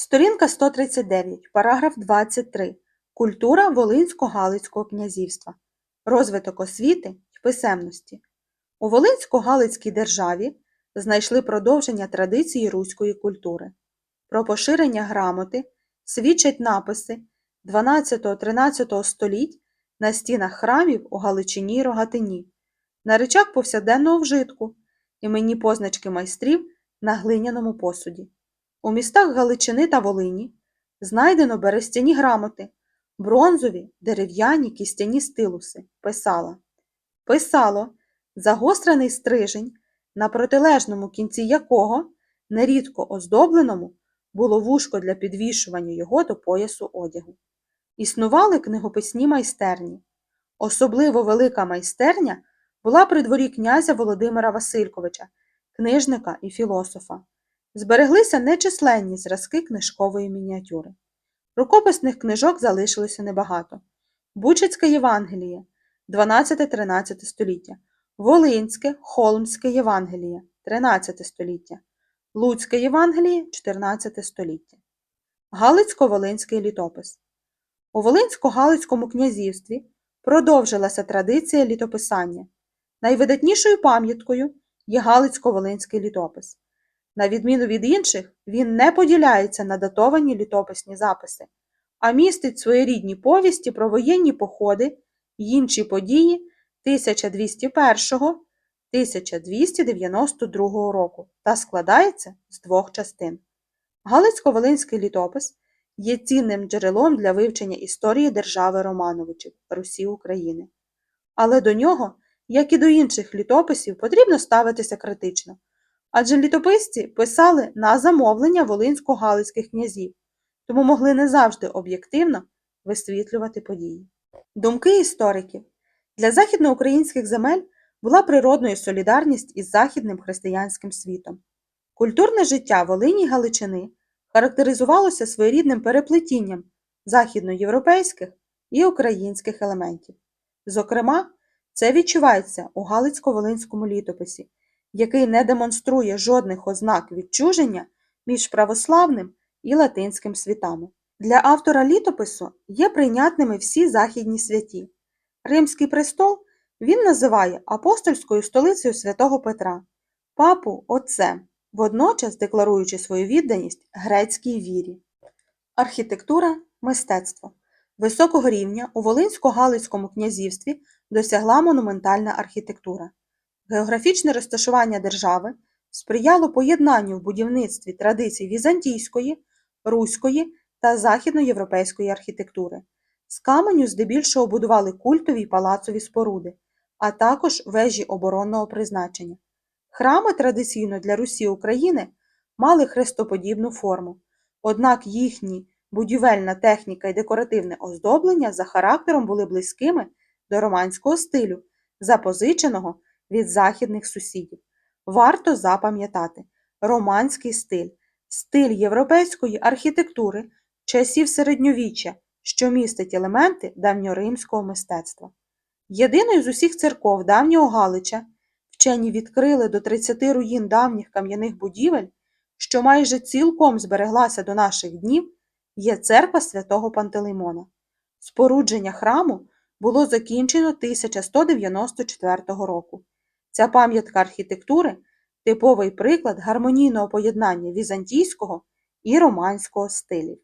Сторінка 139, параграф 23. Культура Волинсько-Галицького князівства. Розвиток освіти й писемності. У Волинсько-Галицькій державі знайшли продовження традиції руської культури. Про поширення грамоти свідчать написи 12-13 століть на стінах храмів у Галичині й Рогатині, на речах повсякденного вжитку, іменні позначки майстрів на глиняному посуді. У містах Галичини та Волині знайдено берестяні грамоти, бронзові, дерев'яні кістяні стилуси, писала. Писало загострений стрижень, на протилежному кінці якого, нерідко оздобленому, було вушко для підвішування його до поясу одягу. Існували книгописні майстерні. Особливо велика майстерня була при дворі князя Володимира Васильковича, книжника і філософа. Збереглися нечисленні зразки книжкової мініатюри. Рукописних книжок залишилося небагато. Бучицьке Євангеліє 12-13 століття, Волинське, Холмське Євангеліє 13 століття, Луцьке Євангеліє 14 століття. Галицько-Волинський літопис. У Волинсько-Галицькому князівстві продовжилася традиція літописання. Найвидатнішою пам'яткою є Галицько-Волинський літопис. На відміну від інших, він не поділяється на датовані літописні записи, а містить своєрідні повісті про воєнні походи й інші події 1201-1292 року та складається з двох частин. Галицько-Волинський літопис є цінним джерелом для вивчення історії держави Романовичів Русі України. Але до нього, як і до інших літописів, потрібно ставитися критично. Адже літописці писали на замовлення волинсько-галицьких князів, тому могли не завжди об'єктивно висвітлювати події. Думки істориків для західноукраїнських земель була природною солідарність із західним християнським світом. Культурне життя Волині Галичини характеризувалося своєрідним переплетінням західноєвропейських і українських елементів. Зокрема, це відчувається у Галицько-Волинському літописі, який не демонструє жодних ознак відчуження між православним і латинським світами. Для автора літопису є прийнятними всі західні святі. Римський престол він називає апостольською столицею святого Петра, папу Отцем, водночас декларуючи свою відданість грецькій вірі. Архітектура мистецтво високого рівня у Волинсько-Галицькому князівстві досягла монументальна архітектура. Географічне розташування держави сприяло поєднанню в будівництві традицій візантійської, руської та західноєвропейської архітектури. З каменю здебільшого будували культові палацові споруди, а також вежі оборонного призначення. Храми традиційно для Русі України мали хрестоподібну форму, однак їхні будівельна техніка і декоративне оздоблення за характером були близькими до романського стилю, запозиченого від західних сусідів. Варто запам'ятати романський стиль, стиль європейської архітектури часів середньовіччя, що містить елементи давньоримського мистецтва. Єдиною з усіх церков давнього Галича вчені відкрили до 30 руїн давніх кам'яних будівель, що майже цілком збереглася до наших днів, є церква святого Пантелеймона. Спорудження храму було закінчено 1194 року. Ця пам'ятка архітектури типовий приклад гармонійного поєднання візантійського і романського стилів.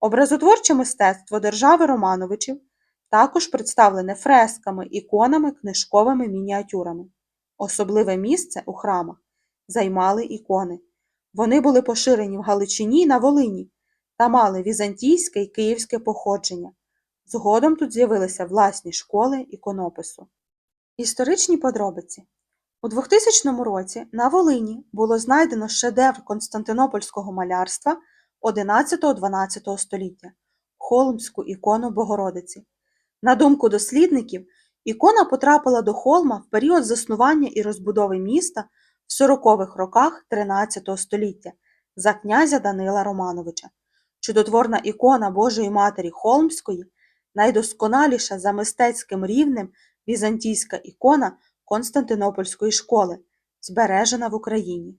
Образотворче мистецтво держави Романовичів також представлене фресками, іконами, книжковими мініатюрами. Особливе місце у храмах займали ікони. Вони були поширені в Галичині й на Волині та мали візантійське й київське походження. Згодом тут з'явилися власні школи іконопису. Історичні подробиці у 2000 році на Волині було знайдено шедевр константинопольського малярства 11-12 століття Холмську ікону Богородиці. На думку дослідників, ікона потрапила до Холма в період заснування і розбудови міста в 40-х роках 13 століття за князя Данила Романовича. Чудотворна ікона Божої Матері Холмської найдосконаліша за мистецьким рівнем візантійська ікона Константинопольської школи, збережена в Україні.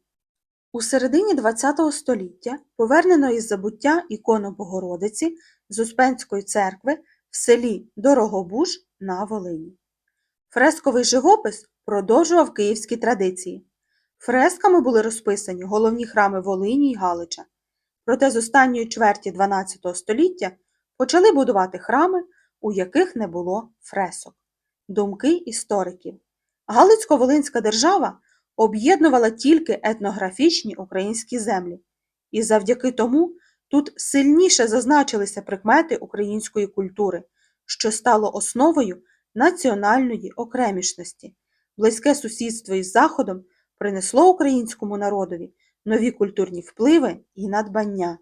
У середині ХХ століття повернено із забуття ікону Богородиці з Успенської церкви в селі Дорогобуж на Волині. Фресковий живопис продовжував київські традиції. Фресками були розписані головні храми Волині й Галича. Проте з останньої чверті XII століття почали будувати храми, у яких не було фресок. Думки істориків. Галицько-Волинська держава об'єднувала тільки етнографічні українські землі, і завдяки тому тут сильніше зазначилися прикмети української культури, що стало основою національної окремішності. Близьке сусідство із Заходом принесло українському народові нові культурні впливи і надбання.